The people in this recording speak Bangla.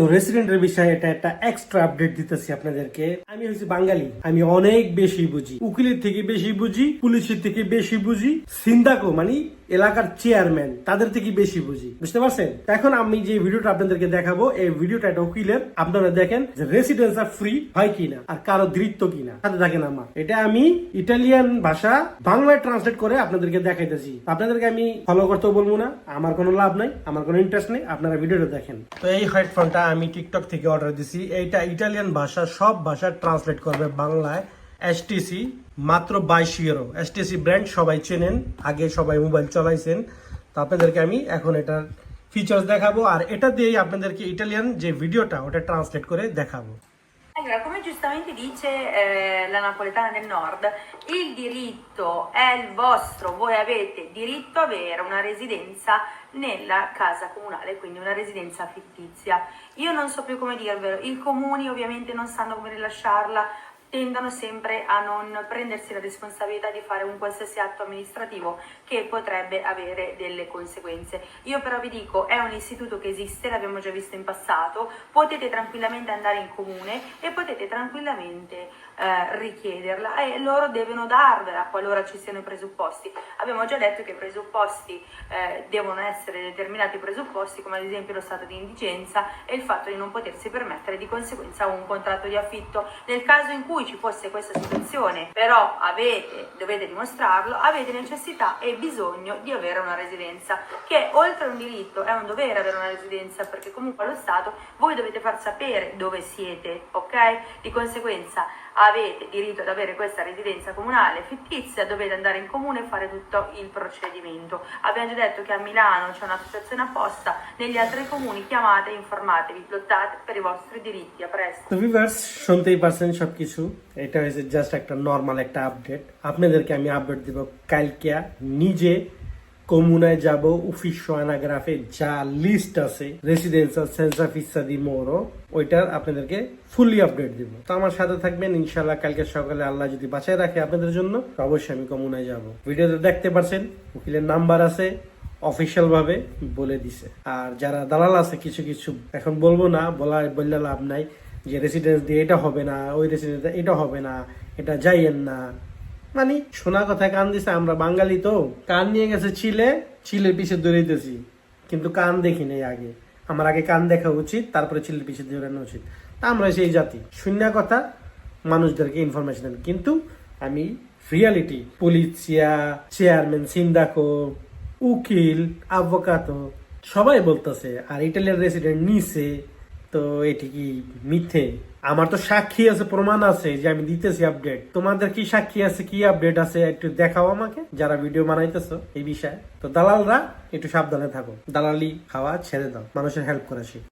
তো রেসিডেন্টের বিষয়ে এটা একটা এক্সট্রা আপডেট দিতেছি আপনাদেরকে। আমি হচ্ছে বাঙালি, আমি অনেক বেশি বুঝি। উকিলের থেকে বেশি বুঝি, পুলিশের থেকে বেশি বুঝি, সিন্দাকো মানে এলাকার চেয়ারম্যান তাদের থেকে বেশি বুঝি। বুঝতে পারছেন? এখন আমি যে ভিডিওটা আপনাদেরকে দেখাবো, এই ভিডিওটা একটা উকিলের। আপনারা দেখেন যে রেসিডেন্স আর ফ্রি হয় কিনা, আর কারও দৃত্ব কিনা। সাথে থাকেন আমার। এটা আমি ইটালিয়ান ভাষা বাংলায় ট্রান্সলেট করে আপনাদেরকে দেখাইতেছি। আপনাদেরকে আমি ফলো করতেও বলব না, আমার কোনো লাভ নাই, আমার কোনো ইন্টারেস্ট নেই, আপনারা ভিডিওটা দেখেন। তো এই হেডফোনটা আমি টিকটক থেকে অর্ডার দিছি। এইটা ইটালিয়ান ভাষা, সব ভাষা ট্রান্সলেট করবে বাংলায়। এসটিসি মাত্র বাইশ ইউরো এসটিসি ব্র্যান্ড সবাই চেনেন, আগে সবাই মোবাইল চলাইছেন। তো আপনাদেরকে আমি এখন এটার ফিচার্স দেখাবো। আর এটা দিয়েই আপনাদেরকে ইটালিয়ান যে ভিডিওটা ওটা ট্রান্সলেট করে দেখাবো। Allora, come giustamente dice eh, la napoletana del nord, il diritto è il vostro, voi avete diritto a avere una residenza nella casa comunale, quindi una residenza fittizia. Io non so più come dirvelo, i comuni ovviamente non sanno come rilasciarla, tendono sempre a non prendersi la responsabilità di fare un qualsiasi atto amministrativo che potrebbe avere delle conseguenze. Io però vi dico, è un istituto che esiste, l'abbiamo già visto in passato, potete tranquillamente andare in comune e potete tranquillamente eh, richiederla e loro devono darvela qualora ci siano i presupposti. Abbiamo già detto che i presupposti eh, devono essere determinati presupposti come ad esempio lo stato di indigenza e il fatto di non potersi permettere di conseguenza un contratto di affitto. Nel caso in cui ci fosse questa situazione, però avete, dovete dimostrarlo, avete necessità e bisogno di avere una residenza, che oltre a un diritto è un dovere avere una residenza, perché comunque allo Stato voi dovete far sapere dove siete, ok? Di conseguenza avete diritto ad avere questa residenza comunale fittizia, dovete andare in comune e fare tutto il procedimento. Abbiamo già detto che a Milano c'è un'associazione apposta, negli altri comuni chiamate, informatevi, lottate per i vostri diritti. A presto. তো ভিভার্স শুনতেই পারছেন সবকিছু এটা হয়েছে জাস্ট একটা নর্মাল একটা আপডেট আপনাদেরকে আমি আপডেট দিব কালকে নিজে কমুনায় যাব উফিসো অ্যানাগ্রাফে যা লিস্ট আছে রেসিডেন্সিয়াল সেন্সা ফিসা দি মোরো ওইটার আপনাদেরকে ফুললি আপডেট দিব। তো আমার সাথে থাকবেন ইনশাল্লাহ কালকে সকালে আল্লাহ যদি বাঁচায় রাখে আপনাদের জন্য, অবশ্যই আমি কমুনায় যাব। ভিডিওতে দেখতে পারছেন, উকিলের নাম্বার আছে অফিসিয়াল ভাবে বলে দিছে। আর যারা দালাল আছে, কিছু কিছু, এখন বলব না বলা বললে লাভ নাই। যে রেসিডেন্স দিয়ে এটা হবে না, ওই রেসিডেন্স এটা হবে না, এটা যাইয়েন না। মানে শোনা কথা, কান দিছে, আমরা বাঙালি তো। কান নিয়ে গেছে চিলে, চিলের পিছে দৌড়াইতেছি। কিন্তু কান দেখি নাই আগে। আমার আগে কান দেখা উচিত, তারপরে চিলের পিছে দৌড়ানো উচিত। তা আমরা সেই জাতি। শূন্য কথা, মানুষদেরকে ইনফরমেশন দেন। কিন্তু আমি রিয়ালিটি পুলিশিয়া চেয়ারম্যান সিন্দাকো, উকিল আভোকাতো সবাই বলতেছে, আর ইটালিয়ান রেসিডেন্ট নিছে। তো এটি কি মিথ্যে। আমার তো সাক্ষী আছে, প্রমাণ আছে যে আমি দিতেছি আপডেট তোমাদের কি সাক্ষী আছে, কি আপডেট আছে একটু দেখাও আমাকে, যারা ভিডিও বানাইতেছো এই বিষয়ে। তো দালালরা, একটু সাবধানে থাকো। দালালি খাওয়া ছেড়ে দাও, মানুষের হেল্প করা শিখ।